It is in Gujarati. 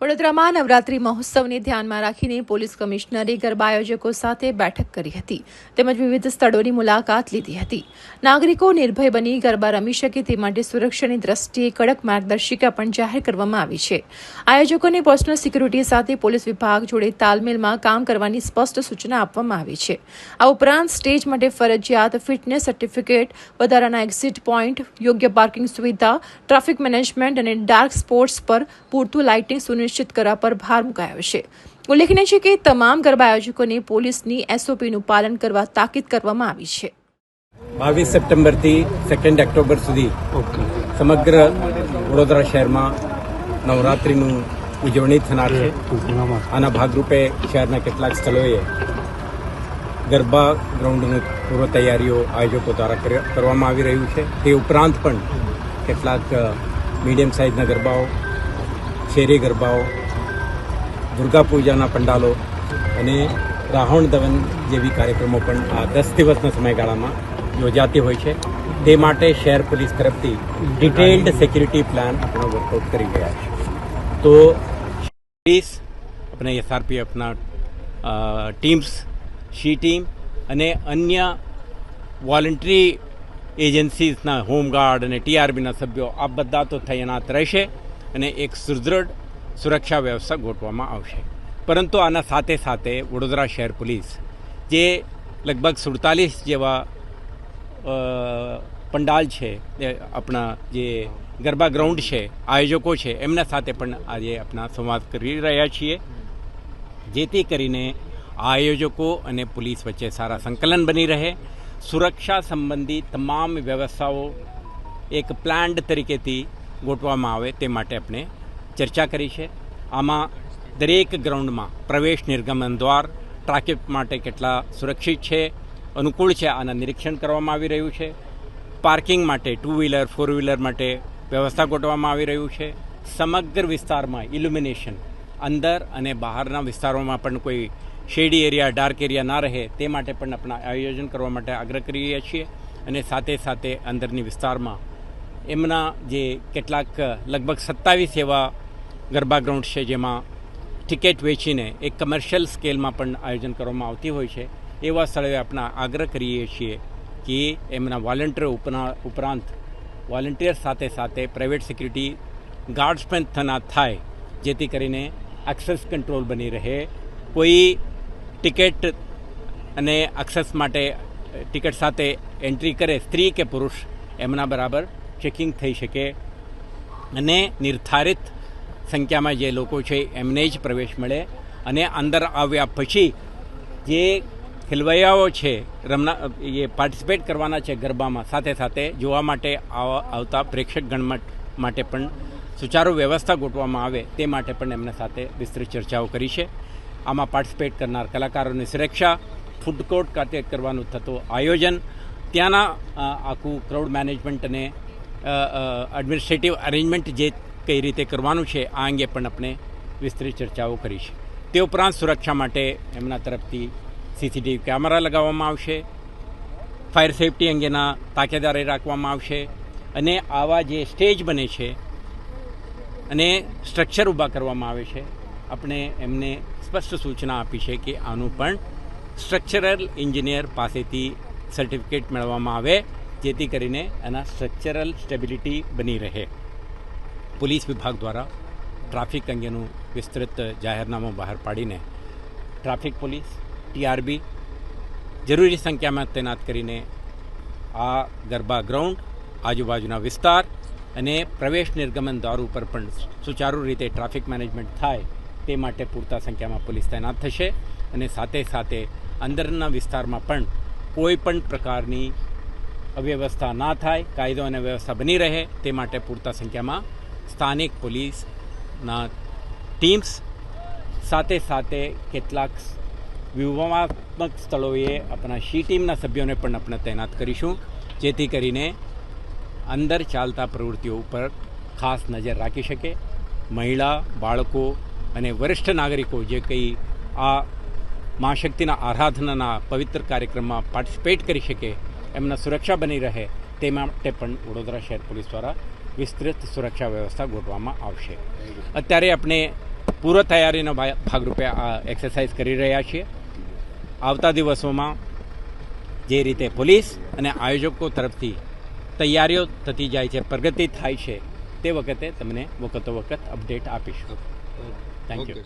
વડોદરામાં નવરાત્રી મહોત્સવને ધ્યાનમાં રાખીને પોલીસ કમિશનરે ગરબા આયોજકો સાથે બેઠક કરી હતી. તેમજ વિવિધ સ્થળોની મુલાકાત લીધી હતી. નાગરિકો નિર્ભય બની ગરબા રમી શકે તે માટે સુરક્ષાની દ્રષ્ટિએ કડક માર્ગદર્શિકા પણ જાહેર કરવામાં આવી છે. આયોજકોને પર્સનલ સિક્યુરિટી સાથે પોલીસ વિભાગ જોડે તાલમેલમાં કામ કરવાની સ્પષ્ટ સૂચના આપવામાં આવી છે. આ ઉપરાંત સ્ટેજ માટે ફરજિયાત ફિટનેસ સર્ટિફિકેટ, વધારાના એક્ઝિટ પોઈન્ટ, યોગ્ય પાર્કિંગ સુવિધા, ટ્રાફિક મેનેજમેન્ટ અને ડાર્ક સ્પોટ્સ પર પૂરતું લાઇટિંગ સુનિશ્ચિત કરવા પર ભાર મુકાયો છે. ઉલ્લેખનીય છે કે તમામ ગરબા આયોજકોને પોલીસની એસઓપીનું પાલન કરવા તાકીદ કરવામાં આવી છે. બાવીસ સપ્ટેમ્બરથી સેકન્ડ ઓક્ટોબર સુધી સમગ્ર વડોદરા શહેરમાં નવરાત્રિનું ઉજવણી થનાર છે. આના ભાગરૂપે શહેરના કેટલાક સ્થળોએ ગરબા ગ્રાઉન્ડની પૂર્વ તૈયારીઓ આયોજકો દ્વારા કર્ય- કરવામાં આવી રહ્યું છે. તે ઉપરાંત પણ કેટલાક મીડિયમ સાઇઝના ગરબાઓ ફેરી ગરબાઓ, દુર્ગા પૂજાના પંડાલો અને રાહણ દવન જેવી કાર્યક્રમો પણ આ દસ દિવસના સમયગાળામાં યોજાતી હોય છે. તે માટે શહેર પોલીસ તરફથી ડિટેલ્ડ સિક્યુરિટી પ્લાન આપણો વર્કઆઉટ કરી રહ્યા છે. તો પોલીસ, આપણે એસઆરપીએફના ટીમ્સ શી ટીમ અને અન્ય વોલન્ટરી એજન્સીઝના હોમગાર્ડ અને ટીઆરબીના સભ્યો, આ બધા તો તૈનાત રહેશે. અને એક સુદૃઢ સુરક્ષા વ્યવસ્થા ગોઠવવામાં આવશે. પરંતુ આના સાથે સાથે વડોદરા શહેર પોલીસ, જે લગભગ સુડતાલીસ જેવા પંડાલ છે આપણા જે ગરબા ગ્રાઉન્ડ છે, આયોજકો છે, એમના સાથે પણ આજે આપણા સંવાદ કરી રહ્યા છીએ. જેથી કરીને આયોજકો અને પોલીસ વચ્ચે સારા સંકલન બની રહે. સુરક્ષા સંબંધી તમામ વ્યવસ્થાઓ એક પ્લાન્ડ તરીકેથી ગોઠવવામાં આવે તે માટે આપણે ચર્ચા કરી છે. આમાં દરેક ગ્રાઉન્ડમાં પ્રવેશ નિર્ગમન દ્વાર, ટ્રાફિક માટે કેટલા સુરક્ષિત છે, અનુકૂળ છે, આના નિરીક્ષણ કરવામાં આવી રહ્યું છે. પાર્કિંગ માટે ટુ વ્હીલર ફોર વ્હીલર માટે વ્યવસ્થા ગોઠવવામાં આવી રહ્યું છે. સમગ્ર વિસ્તારમાં ઇલ્યુમિનેશન અંદર અને બહારના વિસ્તારોમાં પણ કોઈ શેડી એરિયા, ડાર્ક એરિયા ના રહે તે માટે પણ આપણા આયોજન કરવા માટે આગ્રહ કરી રહ્યા છીએ અને સાથે સાથે અંદરની વિસ્તારમાં એમના જે કેટલાક લગભગ સત્તાવીસ એવા ગરબા ગ્રાઉન્ડ છે જેમાં ટિકિટ વેચીને એક કમર્શિયલ સ્કેલમાં પણ આયોજન કરવામાં આવતી હોય છે. એવા સ્થળે આપણા આગ્રહ કરીએ છીએ કે એમના વોલેન્ટિયર ઉપરાંત વોલેન્ટિયર સાથે સાથે પ્રાઇવેટ સિક્યુરિટી ગાર્ડ્સ પણ તૈનાત થાય, જેથી કરીને એક્સેસ કંટ્રોલ બની રહે. કોઈ ટિકિટ અને એક્સેસ માટે ટિકિટ સાથે એન્ટ્રી કરે સ્ત્રી કે પુરુષ, એમના બરાબર ચેકિંગ થઈ શકે અને નિર્ધારિત સંખ્યામાં જે લોકો છે, એમને જ પ્રવેશ મળે અને અંદર આવ્યા પછી જે ખેલવૈયાઓ છે, રમના, એ પાર્ટિસિપેટ કરવાના છે ગરબામાં, સાથે સાથે જોવા માટે આવા- આવતા પ્રેક્ષકગણ મટ- માટે પણ સુચારુ વ્યવસ્થા ગોઠવવામાં આવે તે માટે પણ એમના સાથે વિસ્તૃત ચર્ચાઓ કરી છે. આમાં પાર્ટિસિપેટ કરનાર કલાકારોની સુરક્ષા ફૂડ કોર્ટ ખાતે કરવાનું થતું આયોજન, ત્યાંના આખું ક્રાઉડ મેનેજમેન્ટ અને એડમિનિસ્ટ્રેટિવ અરેન્જમેન્ટ જે કઈ રીતે કરવાનું છે, આ અંગે પણ આપણે વિસ્તૃત ચર્ચાઓ કરી તે ઉપરાંત સુરક્ષા માટે એમના તરફથી સીસીટીવી કેમેરા લગાવવામાં આવશે. ફાયર સેફટી અંગેના તાકેદારી રાખવામાં આવશે. અને આવા જે સ્ટેજ બને છે અને સ્ટ્રક્ચર ઊભા કરવામાં આવે છે, આપણે એમને સ્પષ્ટ સૂચના આપી છે કે આનું પણ સ્ટ્રક્ચરલ એન્જિનિયર પાસેથી સર્ટિફિકેટ મેળવવામાં આવે. જેથી કરીને એના સ્ટ્રક્ચરલ સ્ટેબિલિટી બની રહે. પોલીસ વિભાગ દ્વારા ટ્રાફિક અંગેનું વિસ્તૃત જાહેરનામું બહાર પાડીને ટ્રાફિક પોલીસ ટીઆરબી જરૂરી સંખ્યામાં તૈનાત કરીને આ ગરબા ગ્રાઉન્ડ, આજુબાજુના વિસ્તાર અને પ્રવેશ નિર્ગમન દ્વાર ઉપર પણ સુચારુ રીતે ટ્રાફિક મેનેજમેન્ટ થાય તે માટે પૂરતા સંખ્યામાં પોલીસ તૈનાત થશે અને સાથે સાથે અંદરના વિસ્તારમાં પણ કોઈ પણ પ્રકારની અવ્યવસ્થા ના થાય, કાયદો અને વ્યવસ્થા બની રહે તે માટે પૂરતા સંખ્યામાં સ્થાનિક પોલીસના ટીમ્સ સાથે સાથે કેટલાક વ્યૂહાત્મક સ્થળોએ આપણા શી ટીમના સભ્યોને પણ આપણે તૈનાત કરીશું, જેથી કરીને અંદર ચાલતા પ્રવૃત્તિઓ ઉપર ખાસ નજર રાખી શકે. મહિલા, બાળકો અને વરિષ્ઠ નાગરિકો જે કંઈ આ મા શક્તિના આરાધનાના પવિત્ર કાર્યક્રમમાં પાર્ટિસિપેટ કરી શકે એમના સુરક્ષા બની રહે તે માટે પણ વડોદરા શહેર પોલીસ દ્વારા વિસ્તૃત સુરક્ષા વ્યવસ્થા ગોઠવવામાં આવશે. અત્યારે આપણે પૂર્વ તૈયારીનો ભાગરૂપે આ એક્સરસાઇઝ કરી રહ્યા છીએ. આવતા દિવસોમાં જે રીતે પોલીસ અને આયોજકો તરફથી તૈયારીઓ થતી જાય છે પ્રગતિ થાય છે તે વખતે તમને વખતો વખત અપડેટ આપીશું. Thank you